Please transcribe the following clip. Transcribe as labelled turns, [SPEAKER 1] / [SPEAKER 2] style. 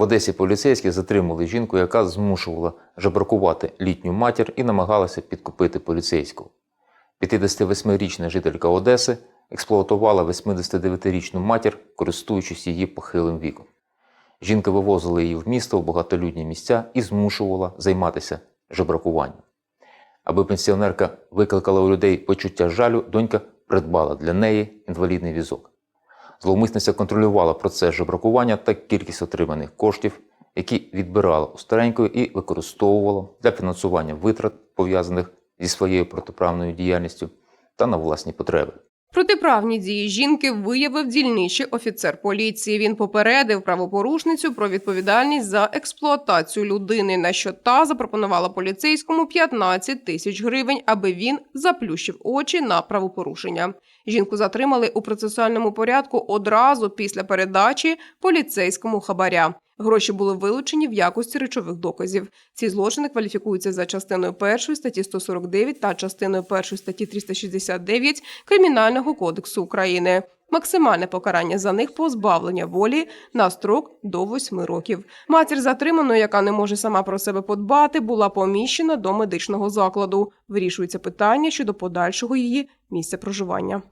[SPEAKER 1] В Одесі поліцейські затримали жінку, яка змушувала жебракувати літню матір і намагалася підкупити поліцейського. 58-річна жителька Одеси експлуатувала 89-річну матір, користуючись її похилим віком. Жінка вивозила її в місто в багатолюдні місця і змушувала займатися жебракуванням. Аби пенсіонерка викликала у людей почуття жалю, донька придбала для неї інвалідний візок. Зловмисниця контролювала процес жебракування та кількість отриманих коштів, які відбирала у старенької і використовувала для фінансування витрат, пов'язаних зі своєю протиправною діяльністю та на власні потреби.
[SPEAKER 2] Протиправні дії жінки виявив дільничий офіцер поліції. Він попередив правопорушницю про відповідальність за експлуатацію людини, на що та запропонувала поліцейському 15 тисяч гривень, аби він заплющив очі на правопорушення. Жінку затримали у процесуальному порядку одразу після передачі поліцейському хабаря. Гроші були вилучені в якості речових доказів. Ці злочини кваліфікуються за частиною 1 статті 149 та частиною 1 статті 369 Кримінального кодексу України. Максимальне покарання за них позбавлення волі на строк до 8 років. Матір затриманої, яка не може сама про себе подбати, була поміщена до медичного закладу. Вирішується питання щодо подальшого її місця проживання.